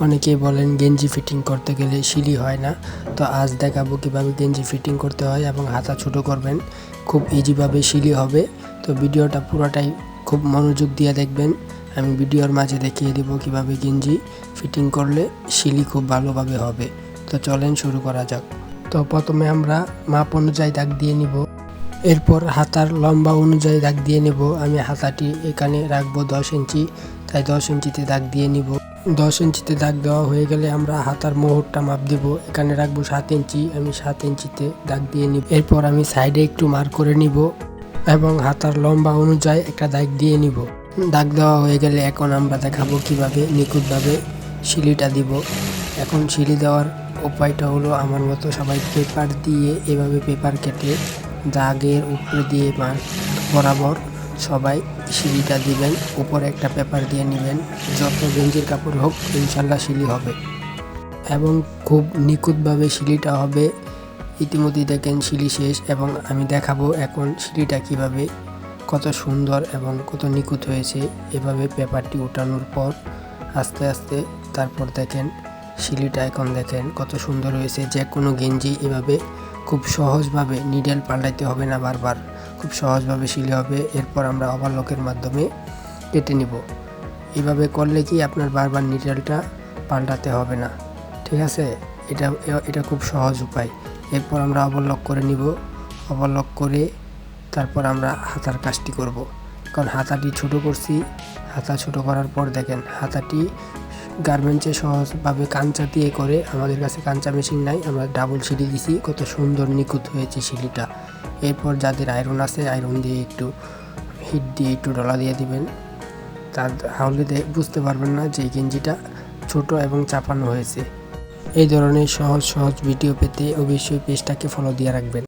অনেকেই বলেন গেঞ্জি ফিটিং করতে গেলে শিলি হয় না। তো আজ দেখাবো কীভাবে গেঞ্জি ফিটিং করতে হয় এবং হাতা ছোট করবেন। খুব ইজিভাবে শিলি হবে। তো ভিডিওটা পুরোটাই খুব মনোযোগ দিয়ে দেখবেন। আমি ভিডিওর মাঝে দেখিয়ে দেবো কীভাবে গেঞ্জি ফিটিং করলে শিলি খুব ভালোভাবে হবে। তো চলেন শুরু করা যাক। তো প্রথমে আমরা মাপ অনুযায়ী দাগ দিয়ে নিব। এরপর হাতার লম্বা অনুযায়ী দাগ দিয়ে নেব। আমি হাতাটি এখানে রাখব দশ ইঞ্চি, তাই দশ ইঞ্চিতে দাগ দিয়ে নিব। দশ ইঞ্চিতে দাগ দেওয়া হয়ে গেলে আমরা হাতার মোহরটা মাপ দেব। এখানে রাখব সাত ইঞ্চি, আমি সাত ইঞ্চিতে দাগ দিয়ে নিব। এরপর আমি সাইডে একটু মার করে নিব এবং হাতার লম্বা অনুযায়ী একটা দাগ দিয়ে নিব। দাগ দেওয়া হয়ে গেলে এখন আমরা দেখাবো কীভাবে নিখুঁতভাবে শিলিটা দিব। এখন শিলি দেওয়ার উপায়টা হলো আমার মতো সবাই পেপার দিয়ে এভাবে পেপার কেটে দাগের উপরে দিয়ে মার বরাবর সবাই সিঁড়িটা দিবেন, উপরে একটা পেপার দিয়ে নেবেন, যত গেঞ্জির কাপড় হোক, ইনশাল্লাহ শিলি হবে। এবং খুব নিখুঁতভাবে শিলিটা হবে। ইতিমধ্যে দেখেন শিলি শেষ এবং আমি দেখাবো এখন শিলিটা কীভাবে কত সুন্দর এবং কত নিখুঁত হয়েছে। এভাবে পেপারটি উঠানোর পর আস্তে আস্তে তারপর দেখেন শিলিটা এখন দেখেন কত সুন্দর হয়েছে। যে কোনো গেঞ্জি এভাবে খুব সহজভাবে নিডেল পাল্টাইতে হবে না বারবার। খুব সহজভাবে শিলে হবে, এরপর আমরা ওভারলকের মাধ্যমে কেটে নিব। এভাবে করলে কি আপনার বারবার নিটেলটা পাল্টাতে হবে না? ঠিক আছে? এটা এটা খুব সহজ উপায়। এরপর আমরা ওভারলক করে নিব। ওভারলক করে তারপর আমরা হাতার কাজটি করব। কারণ হাতাটি ছোট করছি। হাতা ছোট করার পর দেখেন, হাতাটি গার্মেন্টসে সহজভাবে কাঞ্চা দিয়ে করে, আমাদের কাছে কাঞ্চা মেশিন নাই, আমরা ডাবল সিঁড়ি দিছি। কত সুন্দর নিখুঁত হয়েছে সিঁড়িটা। এরপর যাদের আয়রন আছে আয়রন দিয়ে একটু হিট দিয়ে একটু ডলা দিয়ে দিবেন। দে- বুঝতে পারবেন না যে গেঞ্জিটা ছোট এবং চাপানো হয়েছে। এই ধরনের সহজ সহজ ভিডিও পেতে অবশ্যই পেজটাকে ফলো দিয়ে রাখবেন।